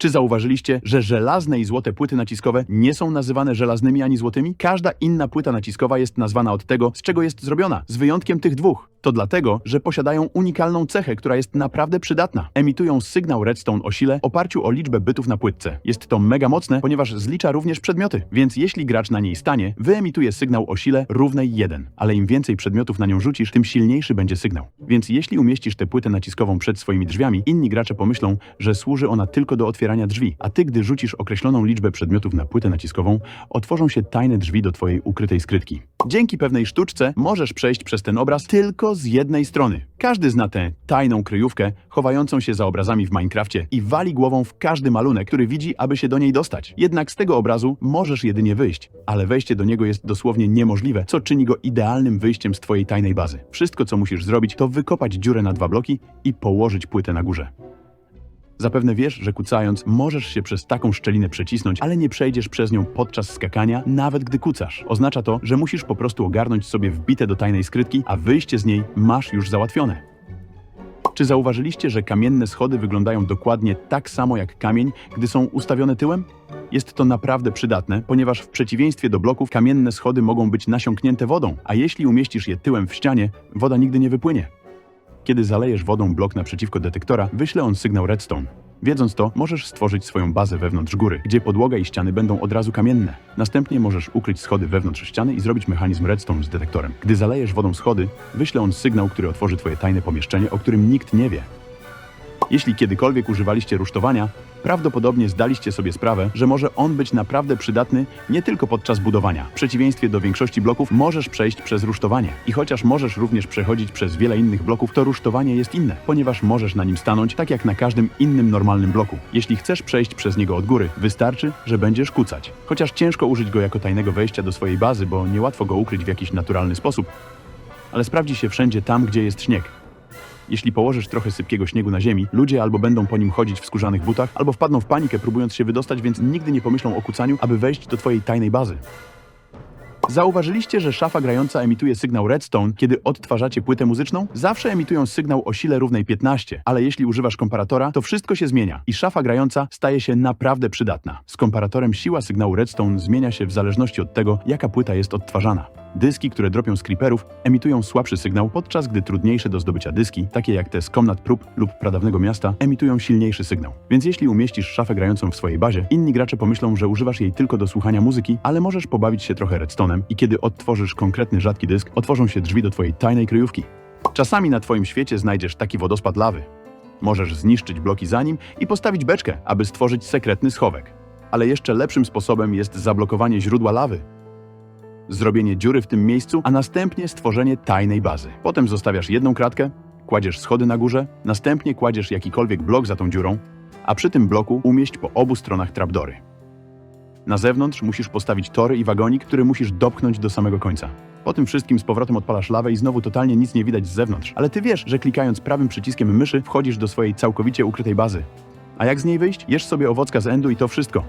Czy zauważyliście, że żelazne i złote płyty naciskowe nie są nazywane żelaznymi ani złotymi? Każda inna płyta naciskowa jest nazwana od tego, z czego jest zrobiona, z wyjątkiem tych dwóch. To dlatego, że posiadają unikalną cechę, która jest naprawdę przydatna. Emitują sygnał redstone o sile oparciu o liczbę bytów na płytce. Jest to mega mocne, ponieważ zlicza również przedmioty, więc jeśli gracz na niej stanie, wyemituje sygnał o sile równej 1. Ale im więcej przedmiotów na nią rzucisz, tym silniejszy będzie sygnał. Więc jeśli umieścisz tę płytę naciskową przed swoimi drzwiami, inni gracze pomyślą, że służy ona tylko do otwierania drzwi, a ty, gdy rzucisz określoną liczbę przedmiotów na płytę naciskową, otworzą się tajne drzwi do twojej ukrytej skrytki. Dzięki pewnej sztuczce możesz przejść przez ten obraz tylko z jednej strony. Każdy zna tę tajną kryjówkę chowającą się za obrazami w Minecrafcie i wali głową w każdy malunek, który widzi, aby się do niej dostać. Jednak z tego obrazu możesz jedynie wyjść, ale wejście do niego jest dosłownie niemożliwe, co czyni go idealnym wyjściem z twojej tajnej bazy. Wszystko, co musisz zrobić, to wykopać dziurę na dwa bloki i położyć płytę na górze. Zapewne wiesz, że kucając możesz się przez taką szczelinę przecisnąć, ale nie przejdziesz przez nią podczas skakania, nawet gdy kucasz. Oznacza to, że musisz po prostu ogarnąć sobie wbite do tajnej skrytki, a wyjście z niej masz już załatwione. Czy zauważyliście, że kamienne schody wyglądają dokładnie tak samo jak kamień, gdy są ustawione tyłem? Jest to naprawdę przydatne, ponieważ w przeciwieństwie do bloków kamienne schody mogą być nasiąknięte wodą, a jeśli umieścisz je tyłem w ścianie, woda nigdy nie wypłynie. Kiedy zalejesz wodą blok naprzeciwko detektora, wyśle on sygnał redstone. Wiedząc to, możesz stworzyć swoją bazę wewnątrz góry, gdzie podłoga i ściany będą od razu kamienne. Następnie możesz ukryć schody wewnątrz ściany i zrobić mechanizm redstone z detektorem. Gdy zalejesz wodą schody, wyśle on sygnał, który otworzy twoje tajne pomieszczenie, o którym nikt nie wie. Jeśli kiedykolwiek używaliście rusztowania, prawdopodobnie zdaliście sobie sprawę, że może on być naprawdę przydatny nie tylko podczas budowania. W przeciwieństwie do większości bloków możesz przejść przez rusztowanie. I chociaż możesz również przechodzić przez wiele innych bloków, to rusztowanie jest inne, ponieważ możesz na nim stanąć tak jak na każdym innym normalnym bloku. Jeśli chcesz przejść przez niego od góry, wystarczy, że będziesz kucać. Chociaż ciężko użyć go jako tajnego wejścia do swojej bazy, bo niełatwo go ukryć w jakiś naturalny sposób, ale sprawdzi się wszędzie tam, gdzie jest śnieg. Jeśli położysz trochę sypkiego śniegu na ziemi, ludzie albo będą po nim chodzić w skórzanych butach, albo wpadną w panikę próbując się wydostać, więc nigdy nie pomyślą o kucaniu, aby wejść do twojej tajnej bazy. Zauważyliście, że szafa grająca emituje sygnał redstone, kiedy odtwarzacie płytę muzyczną? Zawsze emitują sygnał o sile równej 15, ale jeśli używasz komparatora, to wszystko się zmienia i szafa grająca staje się naprawdę przydatna. Z komparatorem siła sygnału redstone zmienia się w zależności od tego, jaka płyta jest odtwarzana. Dyski, które dropią z creeperów, emitują słabszy sygnał, podczas gdy trudniejsze do zdobycia dyski, takie jak te z komnat prób lub pradawnego miasta, emitują silniejszy sygnał. Więc jeśli umieścisz szafę grającą w swojej bazie, inni gracze pomyślą, że używasz jej tylko do słuchania muzyki, ale możesz pobawić się trochę redstone'em i kiedy odtworzysz konkretny rzadki dysk, otworzą się drzwi do twojej tajnej kryjówki. Czasami na twoim świecie znajdziesz taki wodospad lawy. Możesz zniszczyć bloki za nim i postawić beczkę, aby stworzyć sekretny schowek. Ale jeszcze lepszym sposobem jest zablokowanie źródła lawy, zrobienie dziury w tym miejscu, a następnie stworzenie tajnej bazy. Potem zostawiasz jedną kratkę, kładziesz schody na górze, następnie kładziesz jakikolwiek blok za tą dziurą, a przy tym bloku umieść po obu stronach trapdory. Na zewnątrz musisz postawić tory i wagonik, który musisz dopchnąć do samego końca. Po tym wszystkim z powrotem odpalasz lawę i znowu totalnie nic nie widać z zewnątrz, ale ty wiesz, że klikając prawym przyciskiem myszy wchodzisz do swojej całkowicie ukrytej bazy. A jak z niej wyjść? Jesz sobie owocka z endu i to wszystko.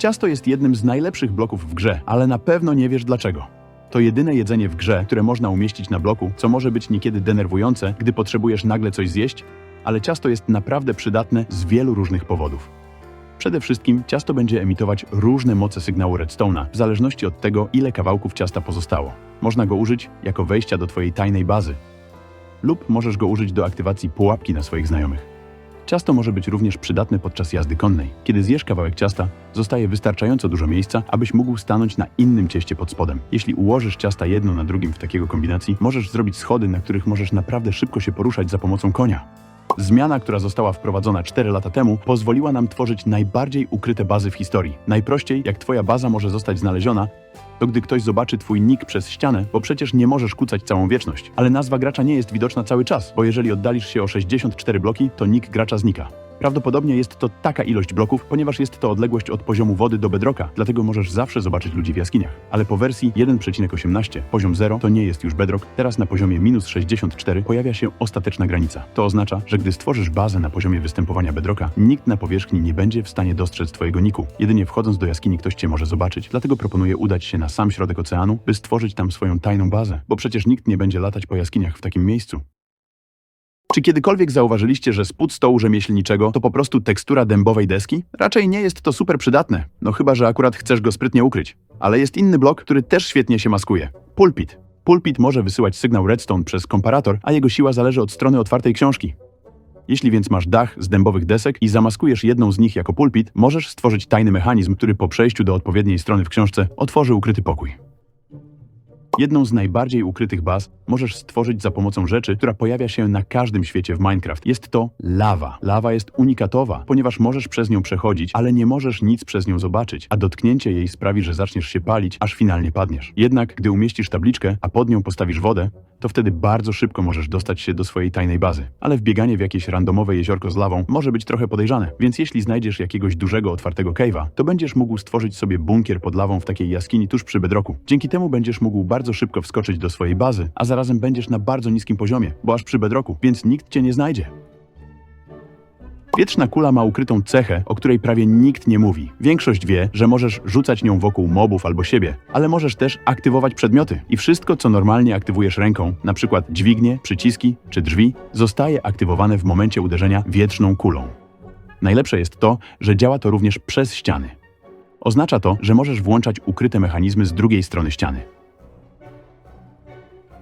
Ciasto jest jednym z najlepszych bloków w grze, ale na pewno nie wiesz dlaczego. To jedyne jedzenie w grze, które można umieścić na bloku, co może być niekiedy denerwujące, gdy potrzebujesz nagle coś zjeść, ale ciasto jest naprawdę przydatne z wielu różnych powodów. Przede wszystkim ciasto będzie emitować różne moce sygnału redstone'a, w zależności od tego, ile kawałków ciasta pozostało. Można go użyć jako wejścia do Twojej tajnej bazy. Lub możesz go użyć do aktywacji pułapki na swoich znajomych. Ciasto może być również przydatne podczas jazdy konnej. Kiedy zjesz kawałek ciasta, zostaje wystarczająco dużo miejsca, abyś mógł stanąć na innym cieście pod spodem. Jeśli ułożysz ciasta jedno na drugim w takiego kombinacji, możesz zrobić schody, na których możesz naprawdę szybko się poruszać za pomocą konia. Zmiana, która została wprowadzona 4 lata temu, pozwoliła nam tworzyć najbardziej ukryte bazy w historii. Najprościej, jak twoja baza może zostać znaleziona, to gdy ktoś zobaczy twój nick przez ścianę, bo przecież nie możesz kucać całą wieczność. Ale nazwa gracza nie jest widoczna cały czas, bo jeżeli oddalisz się o 64 bloki, to nick gracza znika. Prawdopodobnie jest to taka ilość bloków, ponieważ jest to odległość od poziomu wody do bedrocka, dlatego możesz zawsze zobaczyć ludzi w jaskiniach. Ale po wersji 1.18 poziom 0 to nie jest już bedrock, teraz na poziomie minus 64 pojawia się ostateczna granica. To oznacza, że gdy stworzysz bazę na poziomie występowania bedrocka, nikt na powierzchni nie będzie w stanie dostrzec twojego niku. Jedynie wchodząc do jaskini ktoś cię może zobaczyć, dlatego proponuję udać się na sam środek oceanu, by stworzyć tam swoją tajną bazę, bo przecież nikt nie będzie latać po jaskiniach w takim miejscu. Czy kiedykolwiek zauważyliście, że spód stołu rzemieślniczego to po prostu tekstura dębowej deski? Raczej nie jest to super przydatne, no chyba, że akurat chcesz go sprytnie ukryć. Ale jest inny blok, który też świetnie się maskuje. Pulpit. Pulpit może wysyłać sygnał redstone przez komparator, a jego siła zależy od strony otwartej książki. Jeśli więc masz dach z dębowych desek i zamaskujesz jedną z nich jako pulpit, możesz stworzyć tajny mechanizm, który po przejściu do odpowiedniej strony w książce otworzy ukryty pokój. Jedną z najbardziej ukrytych baz możesz stworzyć za pomocą rzeczy, która pojawia się na każdym świecie w Minecraft. Jest to lawa. Lawa jest unikatowa, ponieważ możesz przez nią przechodzić, ale nie możesz nic przez nią zobaczyć, a dotknięcie jej sprawi, że zaczniesz się palić, aż finalnie padniesz. Jednak gdy umieścisz tabliczkę, a pod nią postawisz wodę, to wtedy bardzo szybko możesz dostać się do swojej tajnej bazy. Ale wbieganie w jakieś randomowe jeziorko z lawą może być trochę podejrzane, więc jeśli znajdziesz jakiegoś dużego, otwartego cave'a, to będziesz mógł stworzyć sobie bunkier pod lawą w takiej jaskini tuż przy bedroku. Dzięki temu będziesz mógł bardzo szybko wskoczyć do swojej bazy, a zarazem będziesz na bardzo niskim poziomie, bo aż przy bedroku, więc nikt cię nie znajdzie. Wietrzna kula ma ukrytą cechę, o której prawie nikt nie mówi. Większość wie, że możesz rzucać nią wokół mobów albo siebie, ale możesz też aktywować przedmioty. I wszystko, co normalnie aktywujesz ręką, przykład dźwignie, przyciski czy drzwi, zostaje aktywowane w momencie uderzenia wietrzną kulą. Najlepsze jest to, że działa to również przez ściany. Oznacza to, że możesz włączać ukryte mechanizmy z drugiej strony ściany.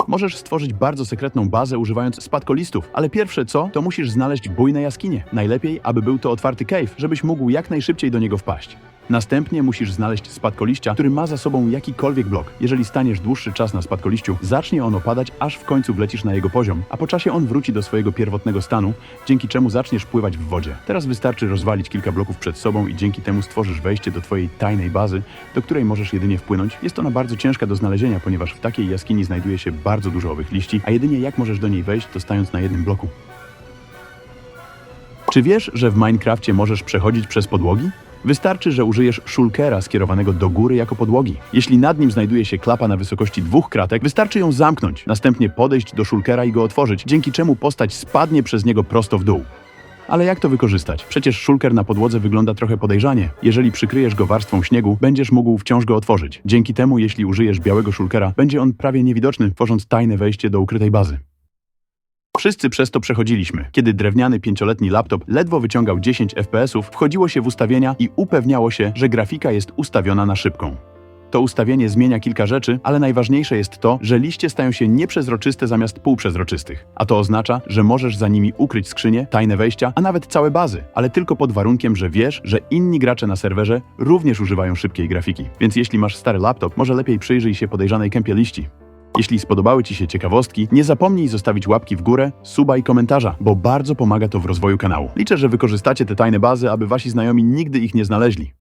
Możesz stworzyć bardzo sekretną bazę używając spadkolistów, ale pierwsze co, to musisz znaleźć bujne jaskinie. Najlepiej, aby był to otwarty cave, żebyś mógł jak najszybciej do niego wpaść. Następnie musisz znaleźć spadkoliścia, który ma za sobą jakikolwiek blok. Jeżeli staniesz dłuższy czas na spadkoliściu, zacznie on opadać, aż w końcu wlecisz na jego poziom, a po czasie on wróci do swojego pierwotnego stanu, dzięki czemu zaczniesz pływać w wodzie. Teraz wystarczy rozwalić kilka bloków przed sobą i dzięki temu stworzysz wejście do twojej tajnej bazy, do której możesz jedynie wpłynąć. Jest ona bardzo ciężka do znalezienia, ponieważ w takiej jaskini znajduje się bardzo dużo owych liści, a jedynie jak możesz do niej wejść, to stając na jednym bloku. Czy wiesz, że w Minecrafcie możesz przechodzić przez podłogi? Wystarczy, że użyjesz szulkera skierowanego do góry jako podłogi. Jeśli nad nim znajduje się klapa na wysokości dwóch kratek, wystarczy ją zamknąć, następnie podejść do szulkera i go otworzyć, dzięki czemu postać spadnie przez niego prosto w dół. Ale jak to wykorzystać? Przecież szulker na podłodze wygląda trochę podejrzanie. Jeżeli przykryjesz go warstwą śniegu, będziesz mógł wciąż go otworzyć. Dzięki temu, jeśli użyjesz białego szulkera, będzie on prawie niewidoczny, tworząc tajne wejście do ukrytej bazy. Wszyscy przez to przechodziliśmy. Kiedy drewniany pięcioletni laptop ledwo wyciągał 10 FPS-ów, wchodziło się w ustawienia i upewniało się, że grafika jest ustawiona na szybką. To ustawienie zmienia kilka rzeczy, ale najważniejsze jest to, że liście stają się nieprzezroczyste zamiast półprzezroczystych. A to oznacza, że możesz za nimi ukryć skrzynie, tajne wejścia, a nawet całe bazy, ale tylko pod warunkiem, że wiesz, że inni gracze na serwerze również używają szybkiej grafiki. Więc jeśli masz stary laptop, może lepiej przyjrzyj się podejrzanej kępie liści. Jeśli spodobały Ci się ciekawostki, nie zapomnij zostawić łapki w górę, suba i komentarza, bo bardzo pomaga to w rozwoju kanału. Liczę, że wykorzystacie te tajne bazy, aby Wasi znajomi nigdy ich nie znaleźli.